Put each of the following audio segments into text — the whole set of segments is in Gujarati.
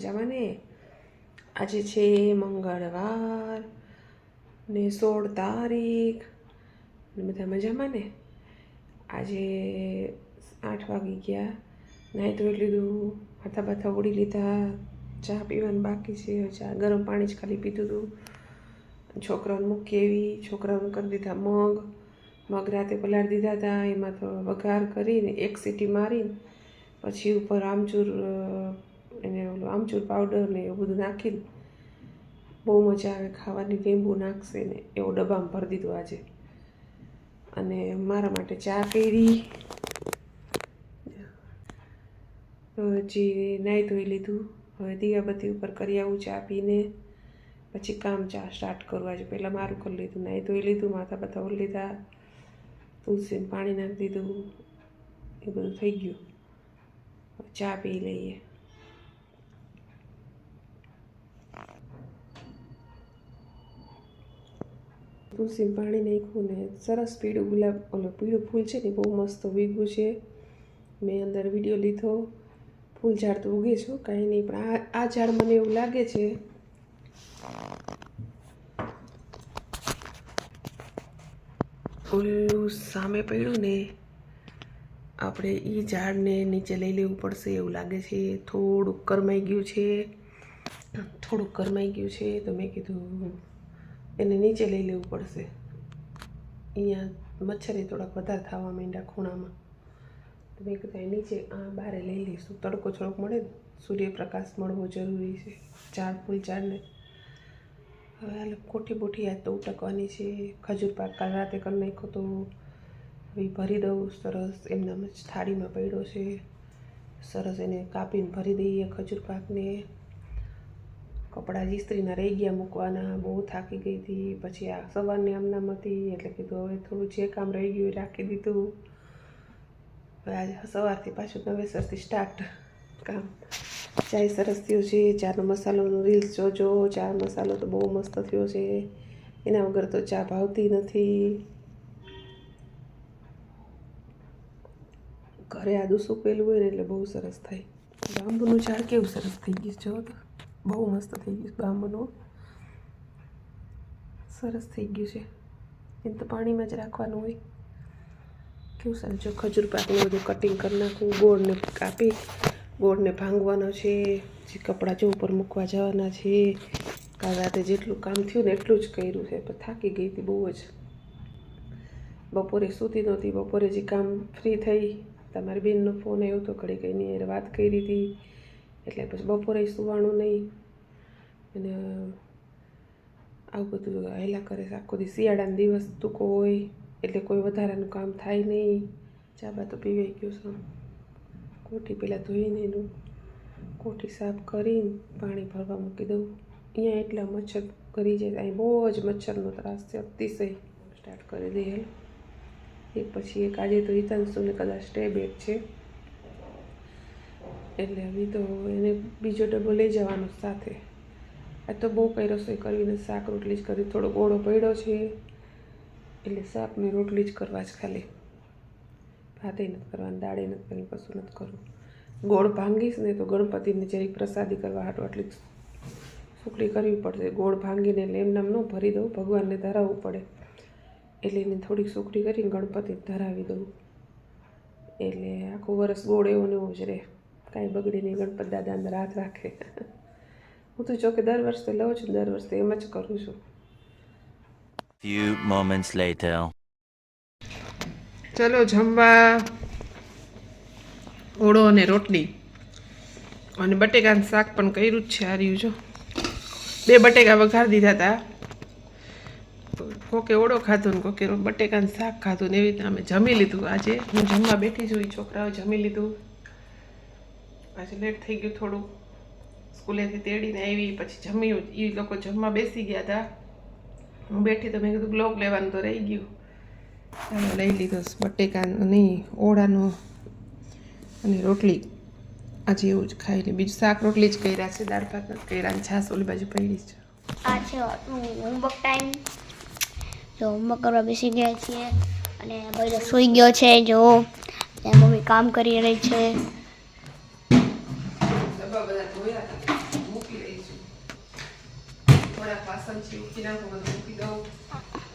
મજામાં ને આજે છે મંગળવાર, ને સોળ તારીખ. બધા મજામાં ને આજે આઠ વાગી ગયા. નાહી ધોઈ લીધું, માથા બાથા ઓળી લીધા, ચા પીવાનું બાકી છે. ચા ગરમ પાણી જ ખાલી પીધું હતું છોકરાઓને મૂકી એવી છોકરાઓને કરી દીધા મગ. મગ રાતે પલાળી દીધા હતા એમાં તો વઘાર કરીને એક સીટી મારીને પછી ઉપર આમચૂર એને ઓલું આમચૂર પાવડર ને એવું બધું નાખીને બહુ મજા આવે ખાવાની, લીંબુ નાખશે ને એવો ડબ્બામાં ભરી દીધો આજે. અને મારા માટે ચા કરી પછી નાહી ધોઈ લીધું. હવે દીવાબત્તી ઉપર કરી આવું ચા પીને. પછી કામ ચા સ્ટાર્ટ કરવું આજે પહેલાં મારું કરી લીધું નાહી ધોઈ લીધું, માથા બધા ઓળી લીધા, તુલસીને પાણી નાખી દીધું. એ બધું થઈ ગયું. ચા પી લઈએ. તુલસીને પાણી નાખ્યું ને સરસ પીળું ગુલાબ, ઓલું પીળું ફૂલ છે ને બહુ મસ્ત વીગ્યું છે. મેં અંદર વીડિયો લીધો. ફૂલ ઝાડ તો ઉગે છું કાંઈ નહીં, પણ આ આ ઝાડ મને એવું લાગે છે ઓલું સામે પડ્યું ને, આપણે એ ઝાડને નીચે લઈ લેવું પડશે એવું લાગે છે. થોડુંક કરમાઈ ગયું છે. થોડુંક કરમાઈ ગયું છે તો મેં કીધું એને નીચે લઈ લેવું પડશે. અહીંયા મચ્છરે થોડાક વધારે થવા માંડ્યા ખૂણામાં. તો મેં કીધું નીચે આ બારે લઈ લઈશું. તડકો થોડોક મળે સૂર્યપ્રકાશ મળવો જરૂરી છે. ઝાડ ફૂલ ઝાડને હવે હાલ કોઠી બોઠી યાદ તો ઉટકવાની છે. ખજૂર પાક કાલ રાતે કરી નાખ્યો તો હવે ભરી દઉં સરસ. એમનામ જ થાળીમાં પડ્યો છે. સરસ એને કાપીને ભરી દઈએ ખજૂર પાકને. કપડાં ઇસ્ત્રીના રહી ગયા મૂકવાના, બહુ થાકી ગઈ હતી. પછી આ સવારની આમનામ હતી, એટલે કીધું હવે થોડું જે કામ રહી ગયું એ રાખી દીધું. આજે સવારથી પાછું નવેસરથી સ્ટાર્ટ કામ. ચાય સરસ થયો છે, ચાનો મસાલોનો રીલ્સ જોજો. ચા મસાલો તો બહુ મસ્ત થયો છે. એના વગર તો ચા ભાવતી નથી. ઘરે આદું સૂકેલું હોય ને એટલે બહુ સરસ થાય બાંબુનું ઝાડ કેવું સરસ થઈ ગયું જો તો. બહુ મસ્ત થઈ ગયું બાંબુનું. સરસ થઈ ગયું છે. એમ તો પાણીમાં જ રાખવાનું હોય. કેવું સારું જો ખજૂર પાકનું બધું કટિંગ કરી નાખું ગોળને કાપી, ગોળને ભાંગવાનો છે, જે કપડાં જો ઉપર મૂકવા જવાના છે. કાલ રાતે જેટલું કામ થયું ને એટલું જ કર્યું છે. પણ થાકી ગઈ હતી બહુ જ. બપોરે સૂતી નહોતી. બપોરે જે કામ ફ્રી થઈ, તમારી બેનનો ફોન આવ્યો તો ઘડી કઈ વાત કરી હતી. એટલે પછી બપોરે સુવાનું નહીં. અને આવું બધું હેલા કરે છે. આખો દી શિયાળાનો દિવસ ટૂંકો હોય, એટલે કોઈ વધારાનું કામ થાય નહીં. ચાબા તો પીવાઈ ગયું છે. કોઠી પહેલાં ધોઈને એનું કોઠી સાફ કરીને પાણી ભરવા મૂકી દઉં. અહીંયા એટલા મચ્છર કરી જાય અહીં બહુ જ મચ્છરનો ત્રાસ છે અતિશય. સ્ટાર્ટ કરી હાલો. એક પછી એક. આજે તો હિતાંશુને કદાચ સ્ટે બેક છે. એટલે હવે તો એને બીજો ડબ્બો લઈ જવાનો સાથે. આ તો બહુ કંઈ રસોઈ કરીને શાક રોટલી જ કરી થોડો ગોળો પડ્યો છે. એટલે શાક ને રોટલી જ કરવા જ ખાલી. ભાતે નથી કરવાની દાળે નથી કરવાની, કશું નથી કરવું. ગોળ ભાંગીશ ને તો ગણપતિને જરીક પ્રસાદી કરવા હાટું આટલી સુકડી કરવી પડશે. ગોળ ભાંગીને એટલે એમનામ ન ભરી દઉં, ભગવાનને ધરાવવું પડે. એટલે એને થોડીક સુકડી કરીને ગણપતિને ધરાવી દઉં. એટલે આખું વરસ ગોળ એવો ને એવો જ રહે. કાંઈ બગડે નહીં ગણપત દાદા અંદર હાથ રાખે. હું તો જોકે દર વર્ષે લઉં છું દર વર્ષે એમ જ કરું છું. Few moments later. ચલો જમવા. ઓળો અને રોટલી. અને બટેકાનું શાક પણ કર્યું જ છે આ રહ્યું જો. બે બટેકા વઘાર દીધા હતા કોકે ઓળો ખાધો ને કોકે બટેકાનું શાક ખાધું ને એવી રીતે અમે જમી લીધું. આજે હું જમવા બેઠી છું એ છોકરાઓ જમી લીધું. આજે લેટ થઈ ગયું થોડું. સ્કૂલેથી તેડીને આવી, પછી જમ્યું એ લોકો જમવા બેસી ગયા હતા હું બેઠી તો મેં કીધું બ્લોગ લેવાનું તો રહી ગયું. ચાલો લઈ લીધો બટેકાનું નહીં ઓળાનો અને રોટલી. આજે એવું જ ખાઈ લે બીજું શાક રોટલી જ કર્યા છે, દાળ ભાત નથી કર્યા અને છાસ ઓલી બાજુ પડી છે. આ છે હોમવર્ક ટાઈમ. જો હોમવર્ક કરવા બેસી ગયા છીએ અને ભાઈ રસોઈ ગયો છે, જો. મમ્મી કામ કરી રહી છે ડબ્બા બધા ધોયા હતા થોડાક વાસણ છે ઉઠી નાખું બધું મૂકી દઉં.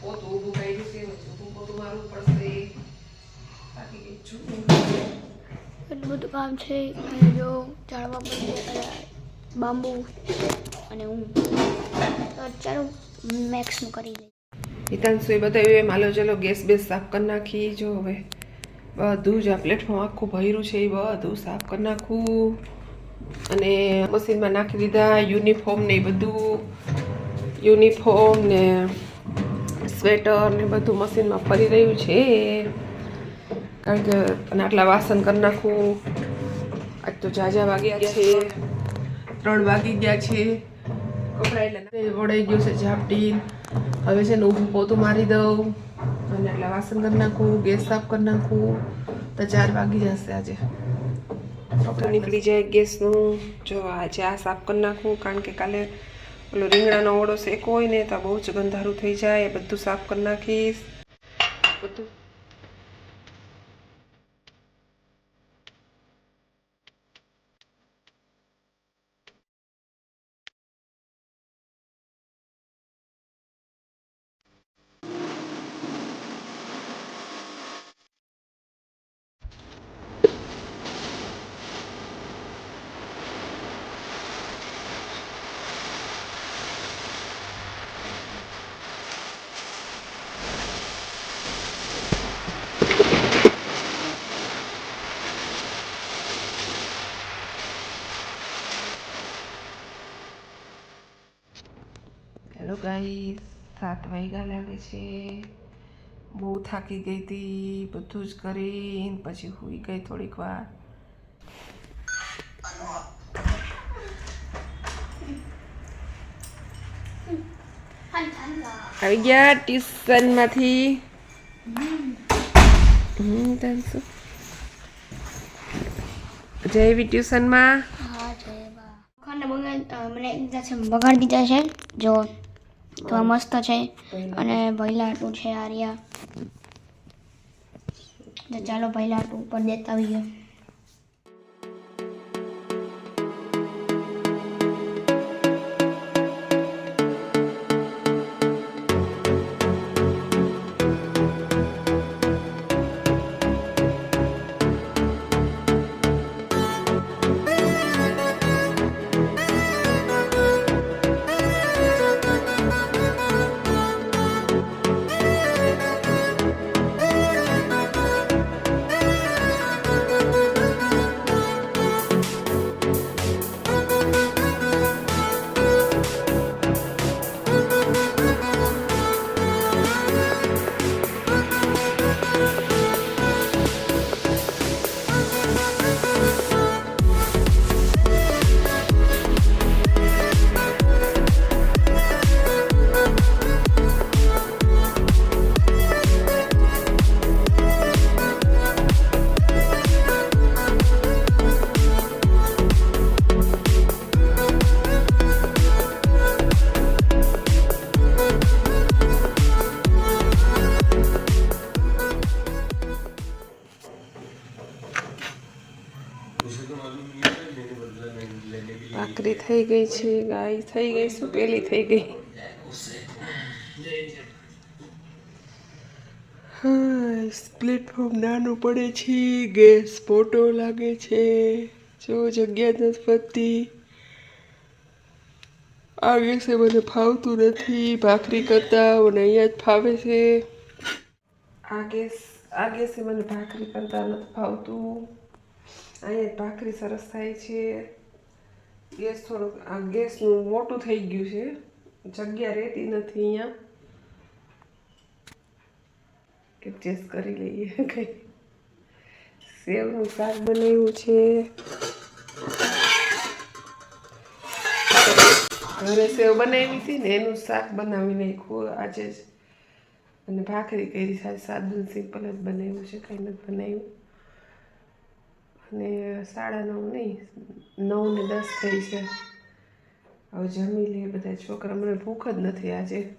પોતું ઊભું કર્યું છે ઊભું પોતું મારવું પડશે. બાકી એટલું બધું કામ છે અને જો ઝાડવા પડશે બાંબુ અને હું તો ચાલો મેક્સનું કરી દઈએ હિતાંશુએ બતાવ્યું એમ હાલો ચાલો ગેસ બેસ સાફ કરી નાખી જો હવે બધું જ આ પ્લેટફોર્મ આખું ભર્યું છે એ બધું સાફ કરી નાખું. અને મશીનમાં નાખી દીધા યુનિફોર્મ ને એ બધું. યુનિફોર્મ ને સ્વેટર ને બધું મશીનમાં ફરી રહ્યું છે. કારણ કે અને આટલા વાસણ કરી નાખું. આજ તો જાજા વાગ્યા છે. ત્રણ વાગી ગયા છે. કપડાં એટલે વળાઈ ગયું છે ઝાપટી. હવે છે ને ઊભું પોતું મારી દઉં. અને આટલા વાસણ કરી નાખું ગેસ સાફ કરી નાખું. તો ચાર વાગી જશે આજે. નીકળી જાય ગેસનું. જો આજે આ સાફ કરી નાખું કારણ કે કાલે ઓલો રીંગણાનો ઓળો શેકો હોય ને તો બહુ જ ગંધારું થઈ જાય બધું સાફ કરી નાખીશ. બધું હેલો ગાઈસ સાત વાગ્યા લાગે છે. બહુ થાકી ગઈ હતી બધું જ કરીને પછી હુઈ ગઈ થોડીક વાર. આવી ગયા ટ્યુશનમાંથી. ટ્યુશનમાં. જય બગાડ અ, મને બગાડી દીધા છે જો તો મસ્ત છે. અને ભૈલાટું છે આર્યા ચાલો ભૈલાટું ઉપર દેતા આવીએ થઈ ગઈ છે, ગાય થઈ ગઈ શું પેલી થઈ ગઈ. હા પ્લેટફોર્મ નાનું પડે છે ગેસ ફોટો લાગે છે. જો જગ્યા નથી પડતી. આ ગેસે મને ફાવતું નથી, ભાખરી કરતા મને અહીંયા જ ફાવે છે. આ ગેસ આ ગેસે મને ભાખરી કરતા નથી ફાવતું. અહીંયા ભાખરી સરસ થાય છે. ગેસ થોડુંક આ ગેસનું મોટું થઈ ગયું છે. જગ્યા રહેતી નથી અહીંયા. એડજસ્ટ કરી લઈએ કંઈ. સેવનું શાક બનાવ્યું છે. ઘરે સેવ બનાવી હતી ને એનું શાક બનાવી નાખ્યું આજે જ. અને ભાખરી કરી સાદું સિમ્પલ જ બનાવ્યું છે, કંઈ નથી બનાવ્યું. અને સાડા નવ નહીં, નવ ને દસ થઈ છે. હવે જમી લઈએ બધા છોકરા, મને ભૂખ જ નથી આજે.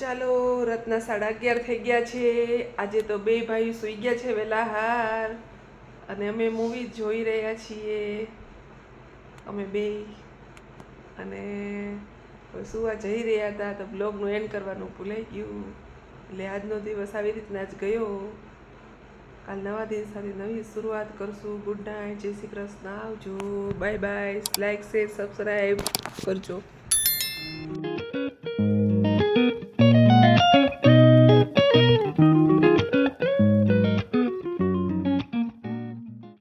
ચાલો, રાતના સાડા અગિયાર થઈ ગયા છે. આજે તો બે ભાઈ સૂઈ ગયા છે વહેલા હાર અને અમે મૂવી જોઈ રહ્યા છીએ. અમે બે. અને સુવા જઈ રહ્યા હતા, તો બ્લોગનું એન્ડ કરવાનું ભૂલાઈ ગયું. એટલે આજનો દિવસ આવી રીતના જ ગયો. કાલ નવા દિવસ સાથે નવી શરૂઆત કરશું. ગુડ નાઇટ જય શ્રી કૃષ્ણ. આવજો. Bye bye like share subscribe કરજો.